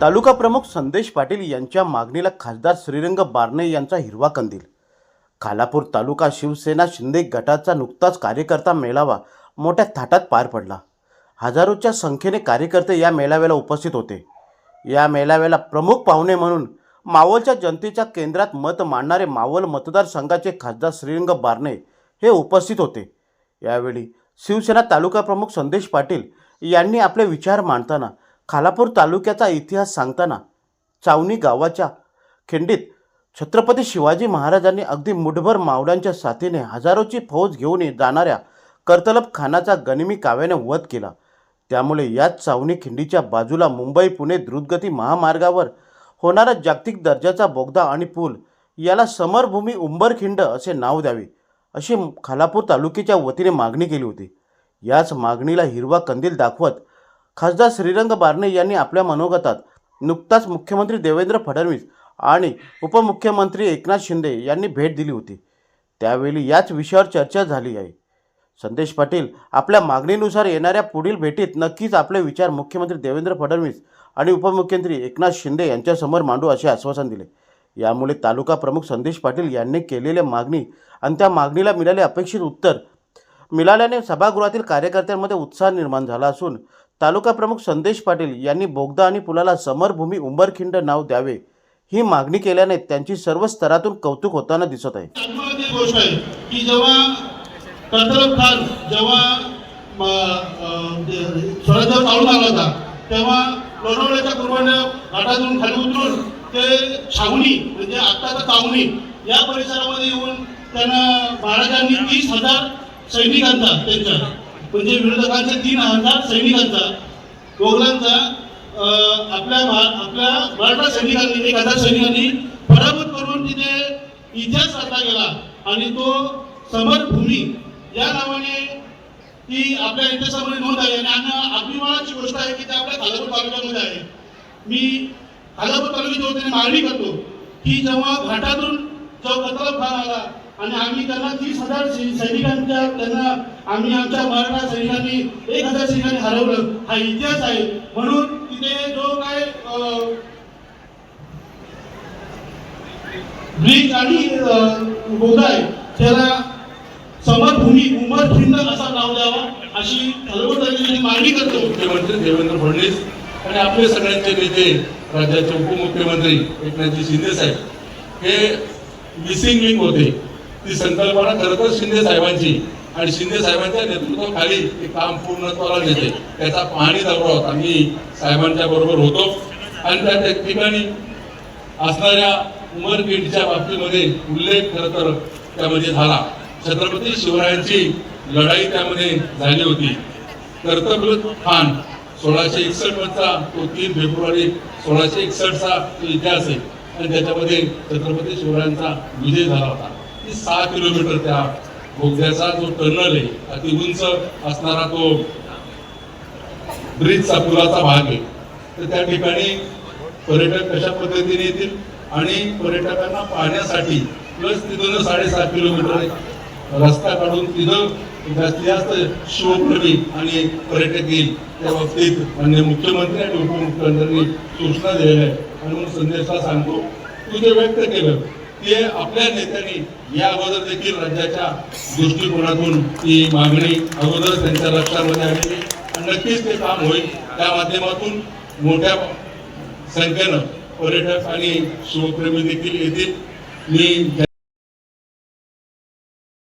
तालुका प्रमुख संदेश पाटील यांच्या मागणीला खासदार श्रीरंग बारणे यांचा हिरवा कंदील. खालापूर तालुका शिवसेना शिंदे गटाचा नुकताच कार्यकर्ता मेळावा मोठ्या थाटात पार पडला. हजारोच्या संख्येने कार्यकर्ते या मेळाव्याला उपस्थित होते. या मेळाव्याला प्रमुख पाहुणे म्हणून मावळच्या जनतेच्या केंद्रात मत मांडणारे मावळ मतदारसंघाचे खासदार श्रीरंग बारणे हे उपस्थित होते. यावेळी शिवसेना तालुका प्रमुख संदेश पाटील यांनी आपले विचार मांडताना खालापूर तालुक्याचा इतिहास सांगताना चावणी गावाच्या खिंडीत छत्रपती शिवाजी महाराजांनी अगदी मुठभर मावळ्यांच्या साथीने हजारोची फौज घेऊन जाणाऱ्या कर्तलब खानाचा गनिमी काव्याने वध केला. त्यामुळे याच चावणी खिंडीच्या बाजूला मुंबई पुणे द्रुतगती महामार्गावर होणारा जागतिक दर्जाचा बोगदा आणि पूल याला समरभूमी उंबरखिंड असे नाव द्यावे अशी खालापूर तालुक्याच्या वतीने मागणी केली होती. याच मागणीला हिरवा कंदील दाखवत खासदार श्रीरंग बारणे यांनी आपल्या मनोगतात नुकताच मुख्यमंत्री देवेंद्र फडणवीस आणि उपमुख्यमंत्री एकनाथ शिंदे यांनी भेट दिली होती. त्यावेळी याच विषयावर चर्चा झाली आहे. संदेश पाटील आपल्या मागणीनुसार येणाऱ्या पुढील भेटीत नक्कीच आपले विचार मुख्यमंत्री देवेंद्र फडणवीस आणि उपमुख्यमंत्री एकनाथ शिंदे यांच्यासमोर मांडू असे आश्वासन दिले. यामुळे तालुका प्रमुख संदेश पाटील यांनी केलेल्या मागणी आणि त्या मागणीला मिळाले अपेक्षित उत्तर मिळाल्याने सभागृहातील कार्यकर्त्यांमध्ये उत्साह निर्माण झाला असून तालुका प्रमुख संदेश पाटील यांनी बोगदा आणि पुलाला समरभूमी उंबरखिंड नाव द्यावे ही मागणी केल्याने त्यांची सर्व स्तरातून कौतुक होताना दिसत आहे. गोष्ट आहे की जेव्हा खान जेव्हा होता तेव्हा लोणावळ्याच्या घाटातून खाली उतरून ते छावणी म्हणजे आत्ताचा या परिसरामध्ये येऊन त्यांना महाराजांनी तीस हजार सैनिकांचा त्यांच्या म्हणजे विरोधकांचे तीन हजार सैनिकांचा मोगलांचा आपल्या आपल्या मराठा सैनिकांनी एक हजार सैनिकांनी पराभूत करून तिथे इतिहास साधला गेला. आणि तो समरभूमी या नावाने ती आपल्या इतिहासामध्ये नोंद आहे. आणि अभिमानाची गोष्ट आहे की ते आपल्या खालापूर तालुक्यामध्ये आहे. मी खालापूर तालुक्याच्या वतीने मागणी करतो की जेव्हा घाटातून जो कतलब खान आला आणि आम्ही त्यांना तीस हजार सैनिकांच्या त्यांना आम्ही आमच्या मराठा सैनिकांनी एक हजार सैनिकांनी हरवलं. हा इतिहास आहे. म्हणून तिथे जो काय ब्रिज आणि गोदा आहे त्याला समरभूमी उंबरखिंड असा नाव द्यावा अशी खालापूर मागणी करतो. मुख्यमंत्री देवेंद्र फडणवीस आणि आपले सगळ्यांचे नेते राज्याचे उपमुख्यमंत्री एकनाथजी शिंदे साहेब हे मिसिंग लिंक होते. ती संकल्पना खरंतर शिंदे साहेबांची. आणि शिंदे साहेबांच्या नेतृत्वाखाली ते काम पूर्णत्वाला नेते. त्याचा पाहणी दौरा होता. मी साहेबांच्या बरोबर होतो. आणि त्या ठिकाणी असणाऱ्या उमरखेडच्या बाबतीमध्ये उल्लेख खरं तर त्यामध्ये झाला. छत्रपती शिवरायांची लढाई त्यामध्ये झाली होती. कर्तव्य खान सोळाशे एकसष्ट मधचा तो तीन फेब्रुवारी सोळाशे एकसष्टचा तो इतिहास आहे. आणि त्याच्यामध्ये छत्रपती शिवरायांचा विजय झाला होता. की सहा किलोमीटर त्या बोगद्याचा जो टर्नल आहे अति उंच असणारा तो ब्रिजचा पुलाचा भाग आहे. तर त्या ठिकाणी पर्यटक कशा पद्धतीने येतील आणि पर्यटकांना पाहण्यासाठी प्लस तिथून साडेसात किलोमीटर रस्ता काढून तिथं जास्तीत जास्त शिवप्रेमी आणि पर्यटक येईल. त्या बाबतीत मान्य मुख्यमंत्री आणि उपमुख्यमंत्र्यांनी सूचना दिलेल्या आहे आणि म्हणून संदेशला सांगतो. तू जे व्यक्त केलं ते आपल्या नेत्यांनी या अगोदर देखील राज्याच्या दृष्टिकोनातून ती मागणी अगोदर त्यांच्या लक्षामध्ये आलेली आणि नक्कीच ते काम होईल. त्या माध्यमातून मोठ्या संख्येनं पर्यटक आणि शिवप्रेमी देखील येतील. मी